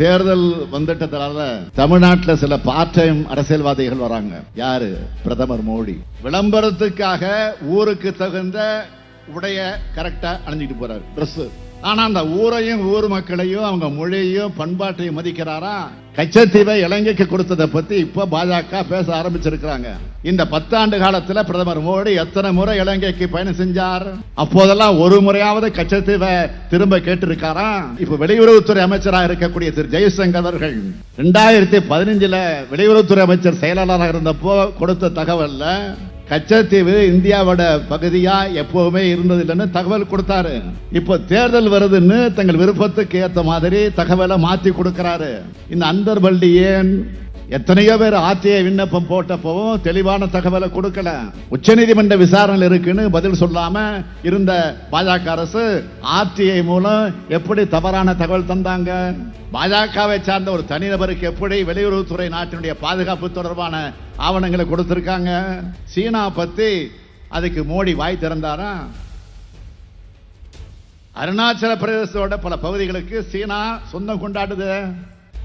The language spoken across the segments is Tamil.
தேர்தல் வந்துட்டதுனால தமிழ்நாட்டில் சில பார்ட் டைம் அரசியல்வாதிகள் வராங்க. யாரு? பிரதமர் மோடி. விளம்பரத்துக்காக ஊருக்கு தகுந்த உடைய கரெக்டா அணிஞ்சிட்டு போறாரு. ட்ரெஸ் ஆனா அந்த ஊரையும் ஊர் மக்களையும் அவங்க மொழியையும் பண்பாட்டையும் மதிக்கிறாரா? கச்சத்தீவை இலங்கைக்கு கொடுத்ததை பத்தி இப்ப பாஜக பேச ஆரம்பிச்சிருக்கிறாங்க. இந்த பத்தாண்டு காலத்துல பிரதமர் மோடி எத்தனை முறை இலங்கைக்கு பயணம் செஞ்சார்? அப்போதெல்லாம் ஒரு முறையாவது கச்சத்தீவை திரும்ப கேட்டிருக்காரா? இப்ப வெளியுறவுத்துறை அமைச்சராக இருக்கக்கூடிய திரு ஜெய்சங்கர் அவர்கள் ரெண்டாயிரத்தி பதினஞ்சுல வெளியுறவுத்துறை அமைச்சர் செயலாளராக இருந்தப்போ கொடுத்த தகவல்ல கச்சத்தீவு இந்தியாவோட பகுதியா எப்பவுமே இருந்ததில்லைன்னு தகவல் கொடுத்தாரு. இப்போ தேர்தல் வருதுன்னு தங்கள் விருப்பத்துக்கு ஏத்த மாதிரி தகவலை மாத்தி கொடுக்கிறாரு. இந்த அந்தர்பள்ளி ஏன் எத்தனையோ பேர் ஆத்திய விண்ணப்பம் போட்டப்பவும் தெளிவான தகவலை கொடுக்கல. உச்சநீதிமன்ற விசாரணை இருக்குன்னு பதில் சொல்லாம இருந்த பாஜக அரசு ஆர்டிஐ மூலம் எப்படி தவறான தகவல் தந்தாங்க? பாஜகவை சார்ந்த ஒரு தனிநபருக்கு எப்படி வெளியுறவுத்துறை நாட்டினுடைய பாதுகாப்பு தொடர்பான ஆவணங்களை கொடுத்திருக்காங்க? சீனா பத்தி அதுக்கு மோடி வாய் திறந்தாரா? அருணாச்சல பிரதேசத்தோட பல பகுதிகளுக்கு சீனா சொந்தம் கொண்டாடுது.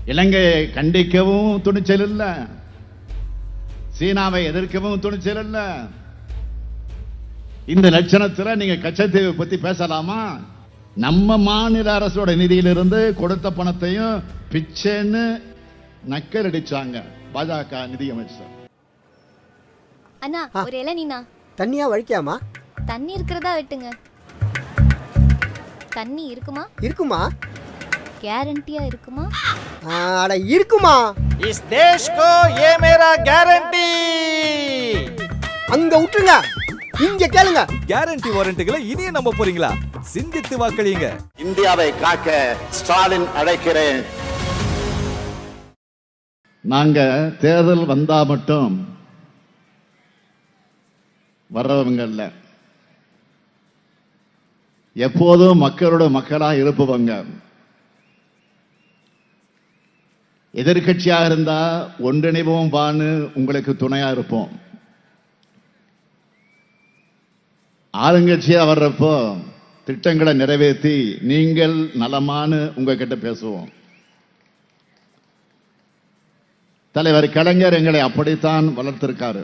இலங்கையை கண்டிக்கவும் துணிச்சல் இல்ல. சீனாவை எதிர்க்கவும் துணிச்சல் இல்ல. இந்த லட்சணத்துல நீங்க கச்சத்தீவை பத்தி பேசலாமா? நம்ம மாநில அரசோட நிதியிலிருந்து கொடுத்த பணத்தையும் பிச்சைன்னு நக்கல் அடிச்சாங்க பாஜக நிதியமைச்சர் அண்ணா ஒரு இளநீண்ணா தண்ணியா வழிக்காமா? தண்ணி இருக்கிறதா வெட்டுங்க. தண்ணி இருக்குமா? இருக்குமா? கேரண்டியா இருக்குமா? அட இருக்குமா? இஸ் தேஷ் கோ ஏ மேரா கேரண்டி அங்க விட்டுருங்க. இங்க கேளுங்க. கேரண்டி வாரண்டிகளை இனிய நம்ப போறீங்களா? சிந்தித்து வாக்களியுங்க. இந்தியாவை காக்க ஸ்டாலின் அழைக்கிறேன். நாங்க தேர்தல் வந்தா மட்டும் வர்றவங்கல்ல எப்போதும் மக்களோட மக்களாக இருப்பவங்க. எதிர்க்கட்சியாக இருந்தா ஒன்றிணைவோம் வான்னு உங்களுக்கு துணையா இருப்போம். ஆளுங்கட்சியா வர்றப்போ திட்டங்களை நிறைவேற்றி நீங்கள் நலமான்னு உங்ககிட்ட பேசுவோம். தலைவர் கலைஞர் எங்களை அப்படித்தான் வளர்த்திருக்காரு.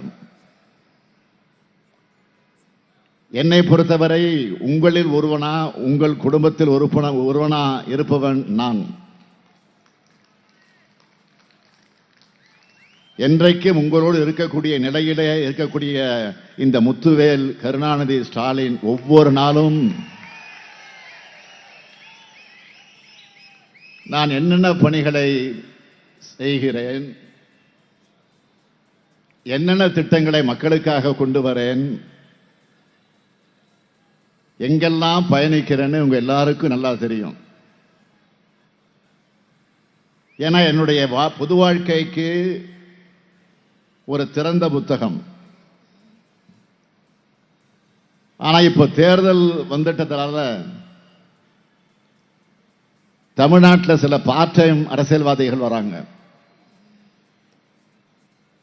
என்னை பொறுத்தவரை உங்களில் ஒருவனா உங்கள் குடும்பத்தில் ஒருவனா ஒருவனா இருப்பவன் நான். என்றைக்கும் உங்களோடு இருக்கக்கூடிய நிலையிலே இருக்கக்கூடிய இந்த முத்துவேல் கருணாநிதி ஸ்டாலின் ஒவ்வொரு நாளும் நான் என்னென்ன பணிகளை செய்கிறேன் என்னென்ன திட்டங்களை மக்களுக்காக கொண்டு வரேன் எங்கெல்லாம் பயணிக்கிறேன்னு உங்க எல்லாருக்கும் நல்லா தெரியும். ஏன்னா என்னுடைய வா- பொது வாழ்க்கைக்கு ஒரு திறந்த புத்தகம். ஆனா இப்போ தேர்தல் வந்துட்டதுனால தமிழ்நாட்டில் சில பார்ட் டைம் அரசியல்வாதிகள் வராங்க.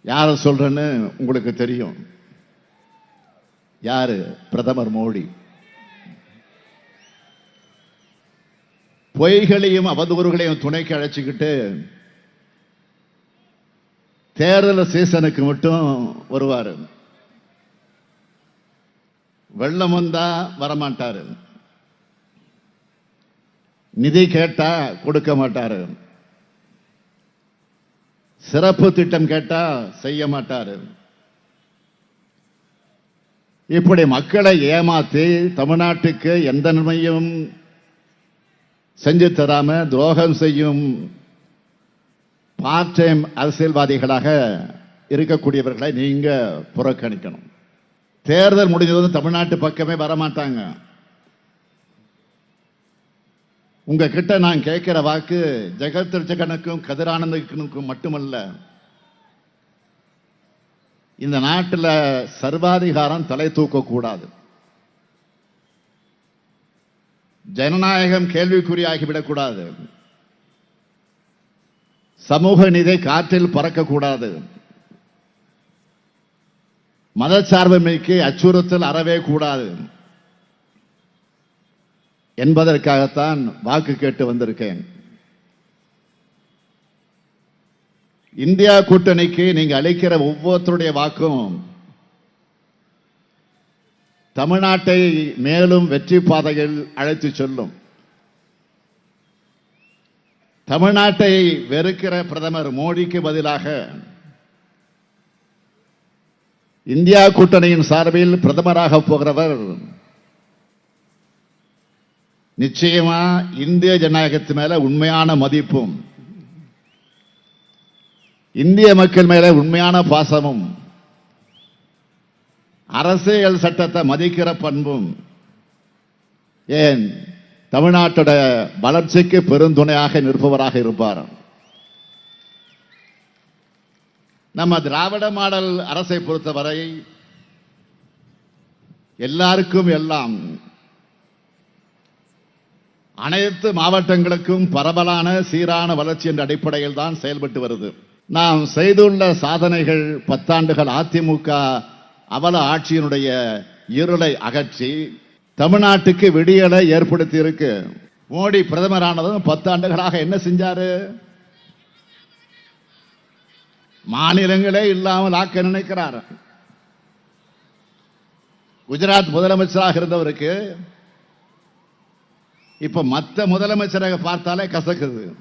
யார சொல்றேன்னு உங்களுக்கு தெரியும். யாரு? பிரதமர் மோடி. பொய்களையும் அவதூறுகளையும் துணைக்கு அழைச்சிக்கிட்டு தேர்தல் சீசனுக்கு மட்டும் வருவார். வெள்ளம் வந்தா வரமாட்டாரு. நிதி கேட்டா கொடுக்க மாட்டாரு. சிறப்பு திட்டம் கேட்டா செய்ய மாட்டாரு. இப்படி மக்களை ஏமாத்தி தமிழ்நாட்டுக்கு எந்த நன்மையும் செஞ்சு தராம துரோகம் செய்யும் பார்ட் டைம் அரசியல்வாதிகளாக இருக்கக்கூடியவர்களை நீங்க புறக்கணிக்கணும். தேர்தல் முடிஞ்சதும் தமிழ்நாட்டு பக்கமே வரமாட்டாங்க. உங்க கிட்ட நான் கேட்கிற வாக்கு ஜெகத் ரட்சகனுக்கும் கதிரானந்தனுக்கும் மட்டுமல்ல இந்த நாட்டில் சர்வாதிகாரம் தலை தூக்கக்கூடாது. ஜனநாயகம் கேள்விக்குறியாகிவிடக்கூடாது. சமூக நீதி காற்றில் பறக்கக்கூடாது. மதச்சார்புமைக்கு அச்சுறுத்தல் அறவே கூடாது. என்பதற்காகத்தான் வாக்கு கேட்டு வந்திருக்கேன். இந்தியா கூட்டணிக்கு நீங்க அளிக்கிற ஒவ்வொருத்தருடைய வாக்கும் தமிழ்நாட்டை மேலும் வெற்றி பாதையில் அழைத்து செல்லும். தமிழ்நாட்டை வெறுக்கிற பிரதமர் மோடிக்கு பதிலாக இந்தியா கூட்டணியின் சார்பில் பிரதமராக போகிறவர் நிச்சயமா இந்திய ஜனநாயகத்து மேல உண்மையான மதிப்பும் இந்திய மக்கள் மேல உண்மையான பாசமும் அரசியல் சட்டத்தை மதிக்கிற பண்பும் ஏன் தமிழ்நாட்டோட வளர்ச்சிக்கு பெருந்துணையாக நிற்பவராக இருப்பார். நம்ம திராவிட மாடல் அரசை பொறுத்தவரை எல்லாருக்கும் எல்லாம் அனைத்து மாவட்டங்களுக்கும் பரவலான சீரான வளர்ச்சி என்ற அடிப்படையில் தான் செயல்பட்டு வருது. நாம் செய்துள்ள சாதனைகள் பத்தாண்டுகள் அதிமுக அவல ஆட்சியினுடைய இருளை அகற்றி தமிழ்நாட்டுக்கு விடியலை ஏற்படுத்தி இருக்கு மோடி பிரதமரானதும் பத்தாண்டுகளாக என்ன செஞ்சாரு? மாநிலங்களே இல்லாமல் ஆக்க நினைக்கிறார். குஜராத் முதலமைச்சராக இருந்தவருக்கு இப்ப மற்ற முதலமைச்சராக பார்த்தாலே கசக்குது.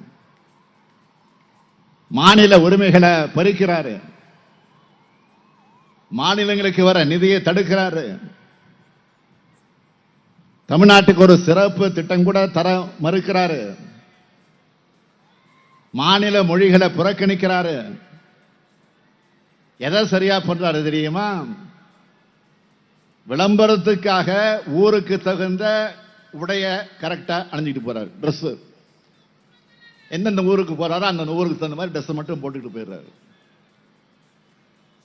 மாநில உரிமைகளை பறிக்கிறாரு. மாநிலங்களுக்கு வர நிதியை தடுக்கிறாரு. தமிழ்நாட்டுக்கு ஒரு சிறப்பு திட்டம் கூட தர மறுக்கிறாரு. மாநில மொழிகளை புறக்கணிக்கிறாரு. எதை சரியா பண்றாரு தெரியுமா? விளம்பரத்துக்காக ஊருக்கு தகுந்த உடைய கரெக்டா அணிஞ்சிட்டு போறாரு. ட்ரெஸ் எந்தெந்த ஊருக்கு போறாரோ அந்த ஊருக்கு தகுந்த மாதிரி ட்ரெஸ் மட்டும் போட்டுக்கிட்டு போயிடுறாரு.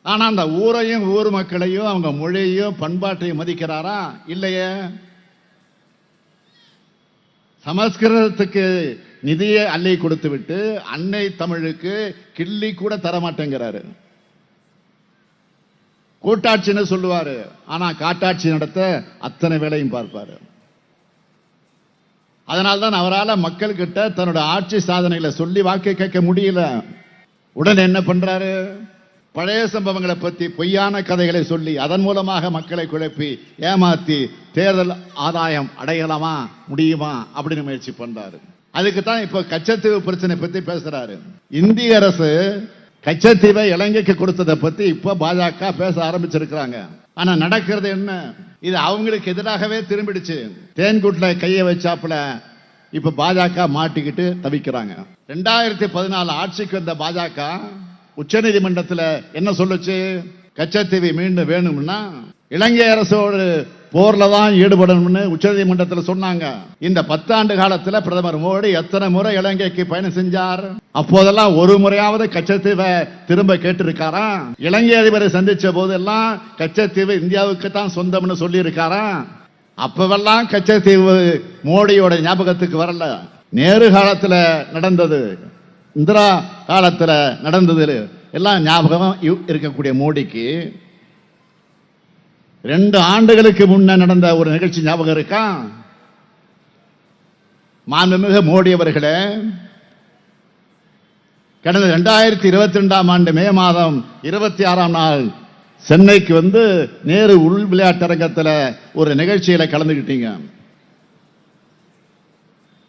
ஆனா அந்த ஊரையும் ஊர் மக்களையும் அவங்க மொழியையும் பண்பாட்டையும் மதிக்கிறாரா? இல்லையே. சமஸ்கிருதத்துக்கு நிதியை அள்ளி கொடுத்து விட்டு அன்னை தமிழுக்கு கிள்ளி கூட தரமாட்டேங்கிறாரு. கூட்டாட்சின்னு சொல்லுவாரு. ஆனா காட்டாட்சி நடத்த அத்தனை வேலையும் பார்ப்பாரு. அதனால்தான் அவரால் மக்கள் கிட்ட தன்னோட ஆட்சி சாதனைகளை சொல்லி வாக்கு கேட்க முடியல. உடனே என்ன பண்றாரு? பழைய சம்பவங்களை பற்றி பொய்யான கதைகளை சொல்லி அதன் மூலமாக மக்களை குழப்பி ஏமாத்தி தேர்தல் ஆதாயம் அடையலாமா முடியுமா அப்படின்னு முயற்சி பண்றாரு. அதுக்கு தான் இப்ப கச்சத்தீவு பிரச்சனை பத்தி பேசுறாரு. இந்திய அரசு கச்சத்தீவை இலங்கைக்கு கொடுத்ததை பத்தி இப்ப பாஜக பேச ஆரம்பிச்சிருக்கிறாங்க. ஆனா நடக்கிறது என்ன? இது அவங்களுக்கு எதிராகவே திரும்பிடுச்சு. தேன்கூட்ல கையை வச்சாப்புல இப்ப பாஜக மாட்டிக்கிட்டு தவிக்கிறாங்க. ரெண்டாயிரத்தி பதினாலு ஆட்சிக்கு வந்த பாஜக உச்சநீதிமன்றத்தில் என்ன சொல்லுச்சு? கச்சத்தீவு மீண்டும் வேணும்னா இலங்கை அரசோடு போர்ல தான் ஈடுபடணும்னு உச்சநீதிமன்றத்தில் சொன்னாங்க. இந்த பத்தாண்டு காலத்துல பிரதமர் மோடி எத்தனை முறை இலங்கைக்கு பயணம் செஞ்சார்? அப்போதெல்லாம் ஒரு முறையாவது கச்சத்தீவை திரும்ப கேட்டிருக்காரா? இலங்கை அதிபரை சந்திச்ச போதெல்லாம் கச்சத்தீவு இந்தியாவுக்கு தான் சொந்தம்னு சொல்லி இருக்காரா அப்பவெல்லாம் கச்சத்தீவு மோடியோட ஞாபகத்துக்கு வரல. நேரு காலத்துல நடந்தது. இந்திரா காலத்தில் நடந்தது எல்லாம் ஞாபகம் இருக்கக்கூடிய மோடிக்கு ரெண்டு ஆண்டுகளுக்கு முன்ன நடந்த ஒரு நிகழ்ச்சி ஞாபகம் இருக்கா? மாண்புமிகு மோடி அவர்களே கடந்த ரெண்டாயிரத்தி இருபத்தி ரெண்டாம் ஆண்டு மே மாதம் இருபத்தி ஆறாம் நாள் சென்னைக்கு வந்து நேரு உள் விளையாட்டரங்கத்தில் ஒரு நிகழ்ச்சியில கலந்துக்கிட்டீங்க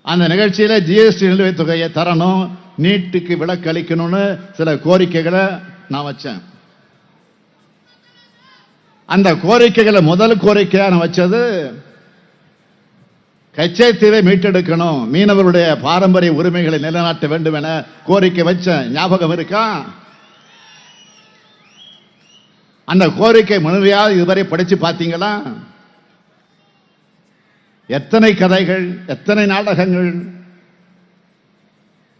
அந்த நிகழ்ச்சியில ஜிஎஸ்டி நிலுவைத் தொகையை தரணும் நீட்டுக்கு விலக்கு அளிக்கணும்னு சில கோரிக்கைகளை நான் வச்சேன். அந்த கோரிக்கைகளை முதல் கோரிக்கையா நான் வச்சது கச்சைத்தீவை மீட்டெடுக்கணும் மீனவருடைய பாரம்பரிய உரிமைகளை நிலைநாட்ட வேண்டும் என கோரிக்கை வச்சேன். ஞாபகம் இருக்கா? அந்த கோரிக்கை முழுமையாக இதுவரை படிச்சு பார்த்தீங்களா? எத்தனை கதைகள் எத்தனை நாடகங்கள்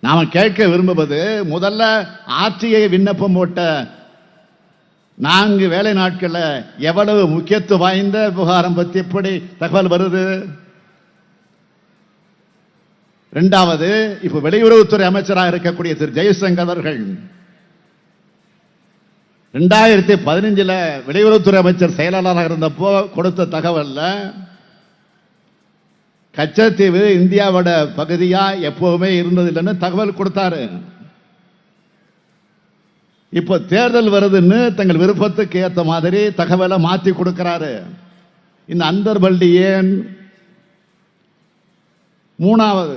நாம கேட்க விரும்புவது முதல்ல ஆட்சியை விண்ணப்பம் போட்ட நான்கு வேலை நாட்கள்ல எவ்வளவு முக்கியத்துவம் வாய்ந்த விவகாரம் பத்தி எப்படி தகவல் வருது? இரண்டாவது இப்ப வெளியுறவுத்துறை அமைச்சராக இருக்கக்கூடிய திரு ஜெய்சங்கர் அவர்கள் ரெண்டாயிரத்தி பதினஞ்சுல வெளியுறவுத்துறை அமைச்சர் செயலாளராக இருந்தப்போ கொடுத்த தகவல்ல கச்சத்தீவு இந்தியாவோட பகுதியா எப்பவுமே இருந்தது இல்லைன்னு தகவல் கொடுத்தாரு. இப்போ தேர்தல் வருதுன்னு தங்கள் விருப்பத்துக்கு ஏத்த மாதிரி தகவலை மாத்தி கொடுக்கிறாரு. இந்த அந்தர்பள்ளி ஏன் மூணாவது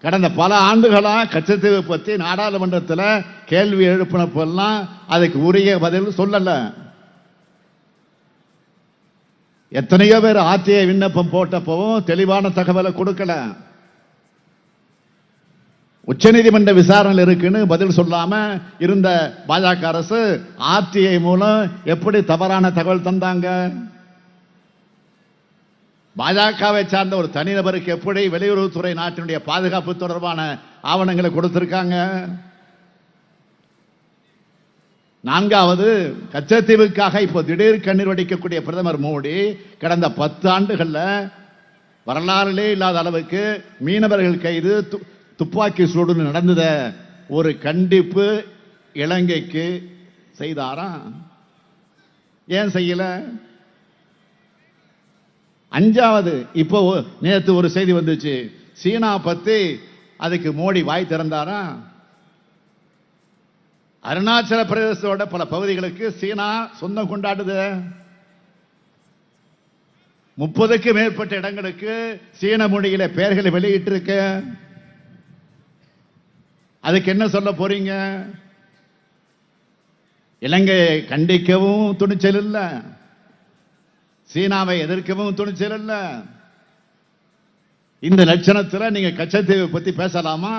கடந்த பல ஆண்டுகளா கச்சத்தீவை பத்தி நாடாளுமன்றத்தில் கேள்வி எழுப்பினப்பெல்லாம் அதுக்கு உரிய பதில் சொல்லலை. எத்தனையோ பேர் ஆர்டிஐ விண்ணப்பம் போட்டப்பவும் தெளிவான தகவலை கொடுக்கல. உச்சநீதிமன்ற விசாரணை இருக்குன்னு பதில் சொல்லாம இருந்த பாஜக அரசு ஆர்டிஐ மூலம் எப்படி தவறான தகவல் தந்தாங்க? பாஜகவை சார்ந்த ஒரு தனிநபருக்கு எப்படி வெளியுறவுத்துறை நாட்டினுடைய பாதுகாப்பு தொடர்பான ஆவணங்களை கொடுத்திருக்காங்க? நான்காவது கச்சத்தீவுக்காக இப்போ திடீர் கண்ணீர் வடிக்கக்கூடிய பிரதமர் மோடி கடந்த பத்து ஆண்டுகளில் வரலாறுலே இல்லாத அளவுக்கு மீனவர்கள் கைது து- துப்பாக்கி சூடு நடந்தத ஒரு கண்டிப்பு இலங்கைக்கு செய்தாராம் ஏன் செய்யல? அஞ்சாவது இப்போ நேற்று ஒரு செய்தி வந்துச்சு. சீனா பத்தி அதுக்கு மோடி வாய் திறந்தாரா? அருணாச்சல பிரதேசத்தோட பல பகுதிகளுக்கு சீனா சொந்தம் கொண்டாடுது. முப்பதுக்கு மேற்பட்ட இடங்களுக்கு சீன மொழியில பெயர்களை வெளியிட்டு இருக்க அதுக்கு என்ன சொல்ல போறீங்க? இலங்கையை கண்டிக்கவும் துணிச்சல் இல்லை. சீனாவை எதிர்க்கவும் துணிச்சல் இல்லை. இந்த லட்சணத்தில் நீங்க கச்சத்தீவை பத்தி பேசலாமா?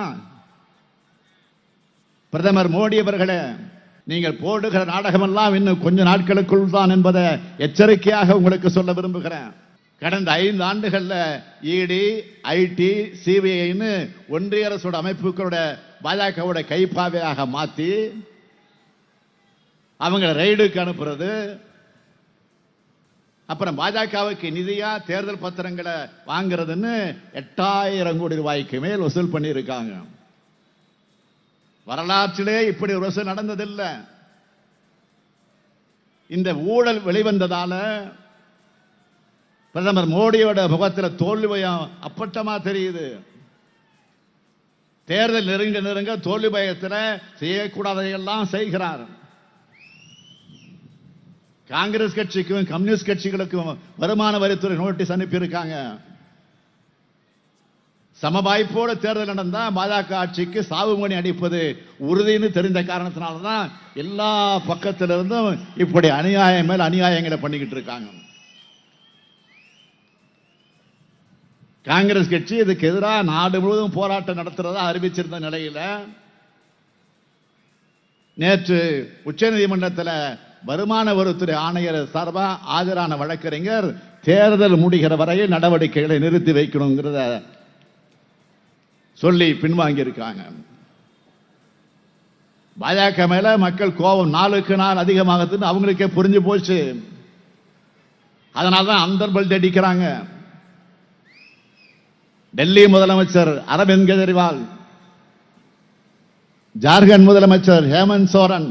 பிரதமர் மோடி அவர்களே நீங்கள் போடுகிற நாடகமெல்லாம் இன்னும் கொஞ்ச நாட்களுக்குள் தான் என்பதை எச்சரிக்கையாக உங்களுக்கு சொல்ல விரும்புகிறேன். கடந்த ஐந்து ஆண்டுகளில் இடி ஐடி சிபிஐன்னு ஒன்றிய அரசோட அமைப்புகளோட பாஜகவோட கைப்பாவையாக மாற்றி அவங்களை ரைடுக்கு அனுப்புறது அப்புறம் பாஜகவுக்கு நிதியா தேர்தல் பத்திரங்களை வாங்குறதுன்னு எட்டாயிரம் கோடி ரூபாய்க்கு மேல் வசூல் பண்ணியிருக்காங்க. வரலாற்றிலே இப்படி ஒரு வசூல் நடந்ததில்லை. இந்த ஊழல் வெளிவந்ததால பிரதமர் மோடியோட முகத்தில் தோல்விபயம் அப்பட்டமா தெரியுது. தேர்தல் நெருங்க நெருங்க தோல்வி பயத்தில் செய்யக்கூடாதையெல்லாம் செய்கிறார். காங்கிரஸ் கட்சிக்கும் கம்யூனிஸ்ட் கட்சிகளுக்கும் வருமான வரித்துறை நோட்டீஸ் அனுப்பியிருக்காங்க. சமவாய்ப்போட தேர்தல் நடந்தா பாஜக ஆட்சிக்கு சாவுமணி அடிப்பது உறுதின்னு தெரிந்த காரணத்தினால தான் எல்லா பக்கத்திலிருந்தும் இப்படி அநியாயம் மேல் அநியாயங்களை பண்ணிக்கிட்டு இருக்காங்க. காங்கிரஸ் கட்சி இதுக்கு எதிராக நாடு முழுவதும் போராட்டம் நடத்துறதா அறிவிச்சிருந்த நிலையில நேற்று உச்சநீதிமன்றத்தில் வருமான வரித்துறை ஆணையர் சார்பாக ஆஜரான வழக்கறிஞர் தேர்தல் முடிகிற வரையில் நடவடிக்கைகளை நிறுத்தி வைக்கணுங்கிறத சொல்லி பின்வாங்கி இருக்காங்க பாஜக மேல மக்கள் கோபம் நாளுக்கு நாள் அதிகமாகுதுன்னு அவங்களுக்கே புரிஞ்சு போச்சு. அதனால தான் அந்தர்பல் அடிக்கிறாங்க. டெல்லி முதலமைச்சர் அரவிந்த் கெஜ்ரிவால் ஜார்க்கண்ட் முதலமைச்சர் ஹேமந்த் சோரன்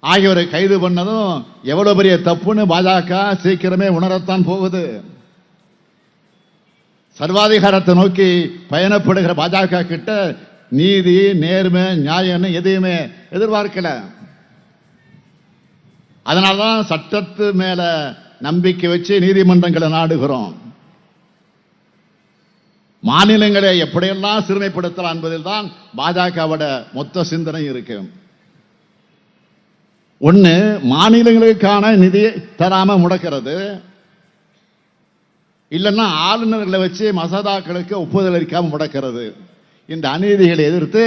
ஆகியோரை கைது பண்ணதும் எவ்வளவு பெரிய தப்புன்னு பாஜக சீக்கிரமே உணரத்தான் போகுது. சர்வாதிகாரத்தை நோக்கி பயணப்படுகிற பாஜக கிட்ட நீதி நேர்மை நியாயம்னு எதையுமே எதிர்பார்க்கல. அதனாலதான் சட்டத்து மேல நம்பிக்கை வச்சு நீதிமன்றங்களை நாடுகிறோம். மாநிலங்களை எப்படியெல்லாம் சிறுமைப்படுத்தலாம் என்பதில் தான் பாஜகவோட மொத்த சிந்தனை இருக்கு. ஒன்று மாநிலங்களுக்கான நிதி தராம முடக்கிறது. இல்லைன்னா ஆளுநர்களை வச்சு மசோதாக்களுக்கு ஒப்புதல் அளிக்காமல் முடக்கிறது. இந்த அநீதிகளை எதிர்த்து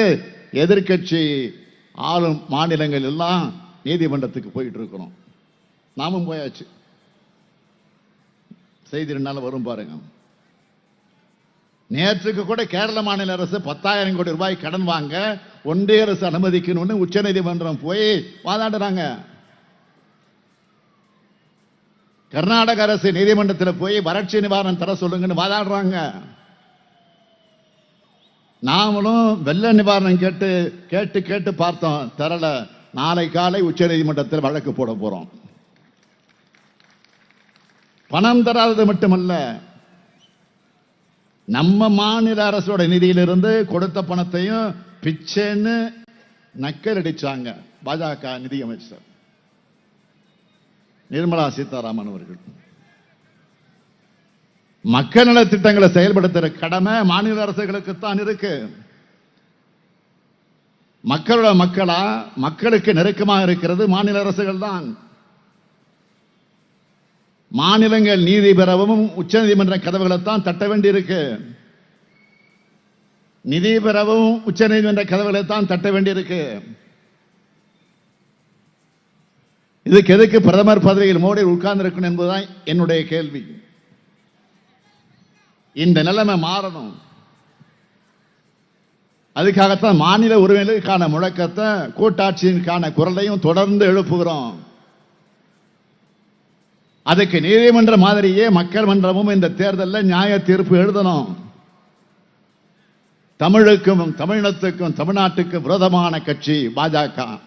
எதிர்க்கட்சி ஆளும் மாநிலங்கள் எல்லாம் நீதிமன்றத்துக்கு போயிட்டு இருக்கிறோம் நாமும் போயாச்சு. செய்தி ரெண்டு நாள் வரும் பாருங்க. நேற்றுக்கு கூட கேரள மாநில அரசு பத்தாயிரம் கோடி ரூபாய் கடன் வாங்க ஒன்றிய அரசு அனுமதிக்கணும்னு உச்சநீதிமன்றம் போய் வாதாடுறாங்க. கர்நாடக அரசு நீதிமன்றத்தில் போய் வறட்சி நிவாரணம் தர சொல்லுங்கன்னு வாதாடுறாங்க. நாமளும் வெள்ள நிவாரணம் கேட்டு கேட்டு கேட்டு பார்த்தோம். தரல. நாளை காலை உச்ச நீதிமன்றத்தில் வழக்கு போட போறோம். பணம் தராதது மட்டுமல்ல நம்ம மாநில அரசோட நிதியிலிருந்து கொடுத்த பணத்தையும் பிச்சைன்னு நக்கல் அடிச்சாங்க. பாஜக நிதியமைச்சர் நிர்மலா சீதாராமன் அவர்கள். மக்கள் நல திட்டங்களை செயல்படுத்துற கடமை மாநில அரசுகளுக்குத்தான் இருக்கு. மக்களோட மக்களா மக்களுக்கு நெருக்கமாக இருக்கிறது மாநில அரசுகள் தான் மாநிலங்கள் நீதி பெறவும் கதவுகளை தான் தட்ட வேண்டியிருக்கு. நிதி பெறவும் கதவுகளை தான் தட்ட வேண்டியிருக்கு. இதுக்கு எதுக்கு பிரதமர் பதவியில் மோடி உட்கார்ந்திருக்கணும் என்பதுதான் என்னுடைய கேள்வி. இந்த நிலைமை மாறணும். அதுக்காகத்தான் மாநில உரிமைகளுக்கான முழக்கத்தை கூட்டாட்சியிற்கான குரலையும் தொடர்ந்து எழுப்புகிறோம். அதுக்கு நீதிமன்ற மாதிரியே மக்கள் மன்றமும் இந்த தேர்தலில் நியாய தீர்ப்பு எழுதணும். தமிழுக்கும் தமிழினத்துக்கும் தமிழ்நாட்டுக்கும் விரோதமான கட்சி பாஜக.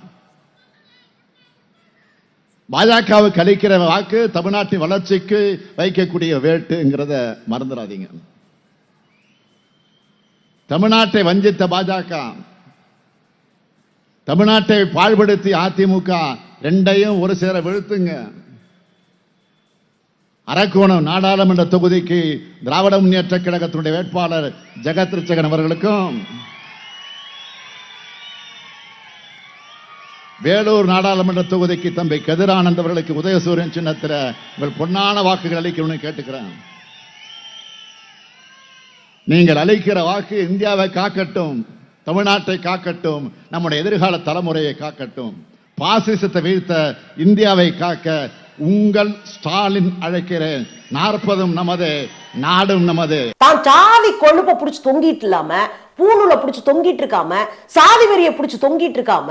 பாஜகவுக்கு கலைக்கிற வாக்கு தமிழ்நாட்டின் வளர்ச்சிக்கு வைக்கக்கூடிய வேட்டுங்கிறத மறந்துடாதீங்க. தமிழ்நாட்டை வஞ்சித்த பாஜக தமிழ்நாட்டை பாழ்படுத்தி அதிமுக ரெண்டையும் ஒரு சேர வீழ்த்துங்க. அரக்கோணம் நாடாளுமன்ற தொகுதிக்கு திராவிட முன்னேற்ற கழகத்தினுடைய வேட்பாளர் ஜெகத் அவர்களுக்கும் வேலூர் நாடாளுமன்ற தொகுதிக்கு தம்பி கதிரானந்த் அவர்களுக்கு உதயசூரியன் சின்னத்தில் உங்கள் பொன்னான வாக்குகள் அளிக்கணும்னு கேட்டுக்கிறேன். நீங்கள் அளிக்கிற வாக்கு இந்தியாவை காக்கட்டும் தமிழ்நாட்டை காக்கட்டும் நம்முடைய எதிர்கால தலைமுறையை காக்கட்டும். பாசிசத்தை வீழ்த்த இந்தியாவை காக்க உங்கள் ஸ்டாலின் அழைக்கிறேன். நாற்பதும் நமது நாடும் நமது. தான் சாதி கொழுப்ப புடிச்சு தொங்கிட்டு இல்லாம பூணூலை புடிச்சு தொங்கிட்டு இருக்காம சாதி வெறிய புடிச்சு தொங்கிட்டு இருக்காம